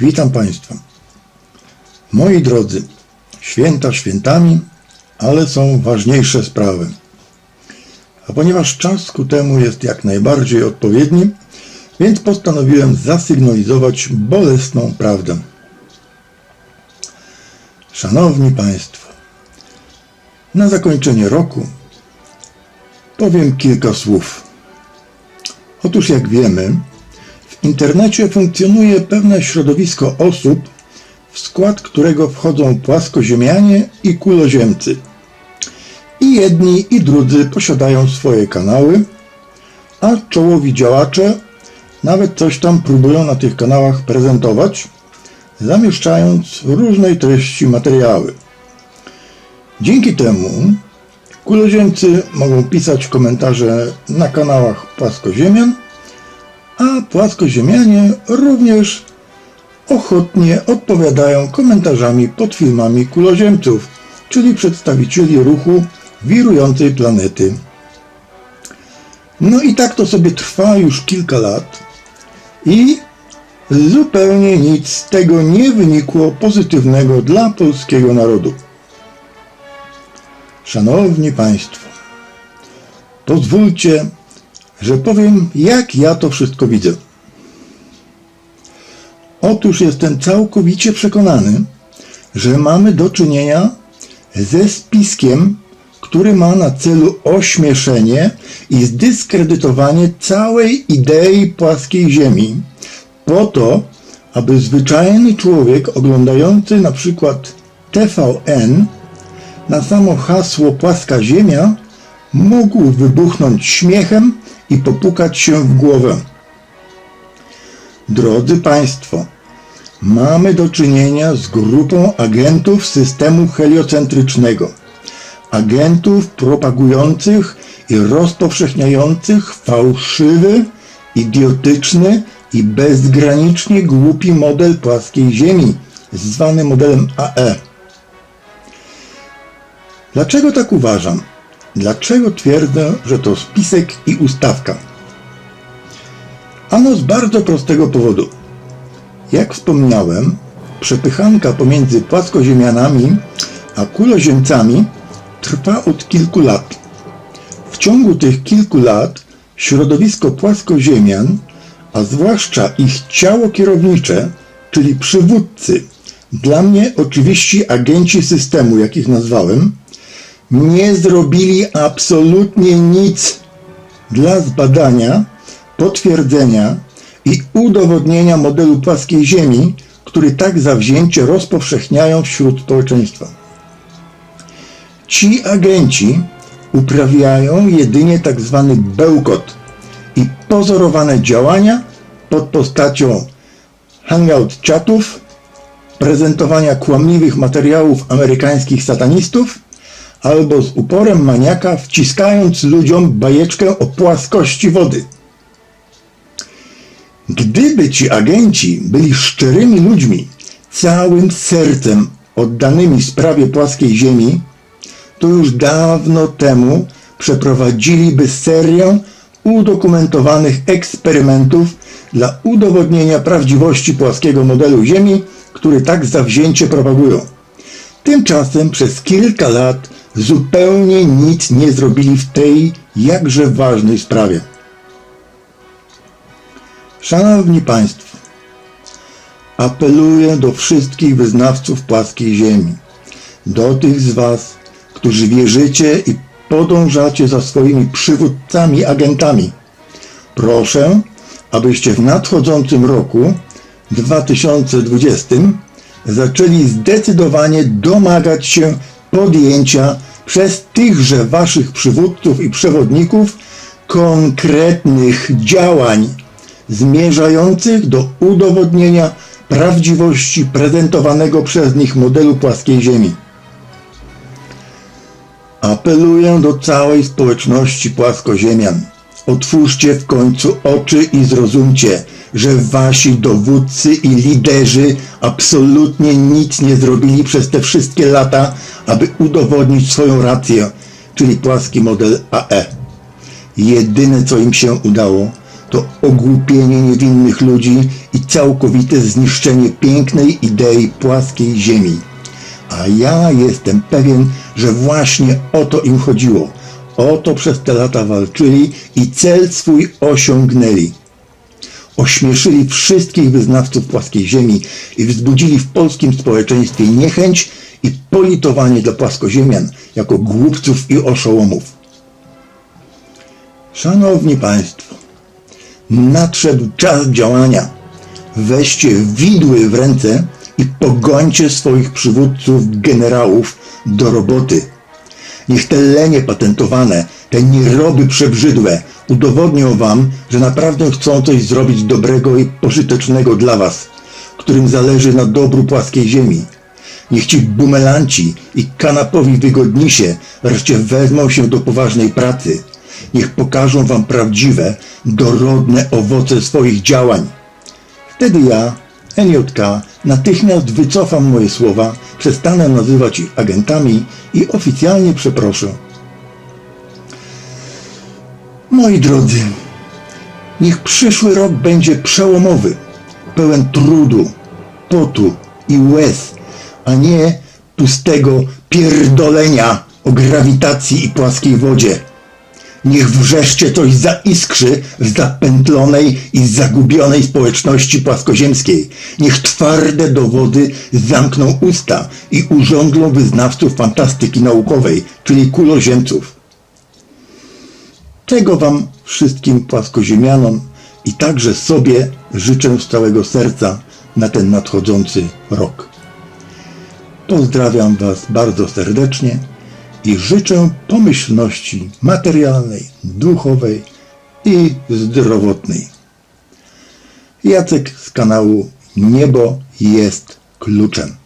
Witam Państwa. Moi drodzy, święta świętami, ale są ważniejsze sprawy. A ponieważ czas ku temu jest jak najbardziej odpowiedni, więc postanowiłem zasygnalizować bolesną prawdę. Szanowni Państwo, na zakończenie roku powiem kilka słów. Otóż, jak wiemy, w internecie funkcjonuje pewne środowisko osób, w skład którego wchodzą płaskoziemianie i kuloziemcy. I jedni, i drudzy posiadają swoje kanały, a czołowi działacze nawet coś tam próbują na tych kanałach prezentować, zamieszczając różnej treści materiały. Dzięki temu kuloziemcy mogą pisać komentarze na kanałach płaskoziemian, a płaskoziemianie również ochotnie odpowiadają komentarzami pod filmami kuloziemców, czyli przedstawicieli ruchu wirującej planety. No i tak to sobie trwa już kilka lat i zupełnie nic z tego nie wynikło pozytywnego dla polskiego narodu. Szanowni Państwo, pozwólcie, że powiem, jak ja to wszystko widzę. Otóż jestem całkowicie przekonany, że mamy do czynienia ze spiskiem, który ma na celu ośmieszenie i zdyskredytowanie całej idei płaskiej Ziemi, po to, aby zwyczajny człowiek oglądający na przykład TVN na samo hasło płaska Ziemia mógł wybuchnąć śmiechem i popukać się w głowę. Drodzy Państwo, mamy do czynienia z grupą agentów systemu heliocentrycznego. Agentów propagujących i rozpowszechniających fałszywy, idiotyczny i bezgranicznie głupi model płaskiej Ziemi, zwany modelem AE. Dlaczego tak uważam? Dlaczego twierdzę, że to spisek i ustawka? Ano z bardzo prostego powodu. Jak wspomniałem, przepychanka pomiędzy płaskoziemianami a kuloziemcami trwa od kilku lat. W ciągu tych kilku lat środowisko płaskoziemian, a zwłaszcza ich ciało kierownicze, czyli przywódcy, dla mnie oczywiście agenci systemu, jakich nazwałem, nie zrobili absolutnie nic dla zbadania, potwierdzenia i udowodnienia modelu płaskiej Ziemi, który tak zawzięcie rozpowszechniają wśród społeczeństwa. Ci agenci uprawiają jedynie tak zwany bełkot i pozorowane działania pod postacią hangout chatów, prezentowania kłamliwych materiałów amerykańskich satanistów albo z uporem maniaka wciskając ludziom bajeczkę o płaskości wody. Gdyby ci agenci byli szczerymi ludźmi, całym sercem oddanymi sprawie płaskiej Ziemi, to już dawno temu przeprowadziliby serię udokumentowanych eksperymentów dla udowodnienia prawdziwości płaskiego modelu Ziemi, który tak zawzięcie propagują. Tymczasem przez kilka lat zupełnie nic nie zrobili w tej jakże ważnej sprawie. Szanowni Państwo, apeluję do wszystkich wyznawców płaskiej ziemi, do tych z Was, którzy wierzycie i podążacie za swoimi przywódcami, agentami. Proszę, abyście w nadchodzącym roku 2020 zaczęli zdecydowanie domagać się podjęcia przez tychże Waszych przywódców i przewodników konkretnych działań zmierzających do udowodnienia prawdziwości prezentowanego przez nich modelu płaskiej Ziemi. Apeluję do całej społeczności płaskoziemian. Otwórzcie w końcu oczy i zrozumcie, że wasi dowódcy i liderzy absolutnie nic nie zrobili przez te wszystkie lata, aby udowodnić swoją rację, czyli płaski model AE. Jedyne co im się udało, to ogłupienie niewinnych ludzi i całkowite zniszczenie pięknej idei płaskiej ziemi. A ja jestem pewien, że właśnie o to im chodziło. O to przez te lata walczyli i cel swój osiągnęli. Ośmieszyli wszystkich wyznawców płaskiej ziemi i wzbudzili w polskim społeczeństwie niechęć i politowanie dla płaskoziemian jako głupców i oszołomów. Szanowni Państwo, nadszedł czas działania. Weźcie widły w ręce i pogońcie swoich przywódców, generałów do roboty. Niech te lenie patentowane, te nieroby przebrzydłe udowodnią wam, że naprawdę chcą coś zrobić dobrego i pożytecznego dla was, którym zależy na dobru płaskiej ziemi. Niech ci bumelanci i kanapowi wygodnisie wreszcie wezmą się do poważnej pracy. Niech pokażą wam prawdziwe, dorodne owoce swoich działań. Wtedy ja, NJK, natychmiast wycofam moje słowa, przestanę nazywać ich agentami i oficjalnie przeproszę. Moi drodzy, niech przyszły rok będzie przełomowy, pełen trudu, potu i łez, a nie pustego pierdolenia o grawitacji i płaskiej wodzie. Niech wrzeszcie coś zaiskrzy w zapętlonej i zagubionej społeczności płaskoziemskiej. Niech twarde dowody zamkną usta i urządlą wyznawców fantastyki naukowej, czyli kuloziemców. Tego Wam wszystkim płaskoziemianom i także sobie życzę z całego serca na ten nadchodzący rok. Pozdrawiam Was bardzo serdecznie i życzę pomyślności materialnej, duchowej i zdrowotnej. Jacek z kanału Niebo jest kluczem.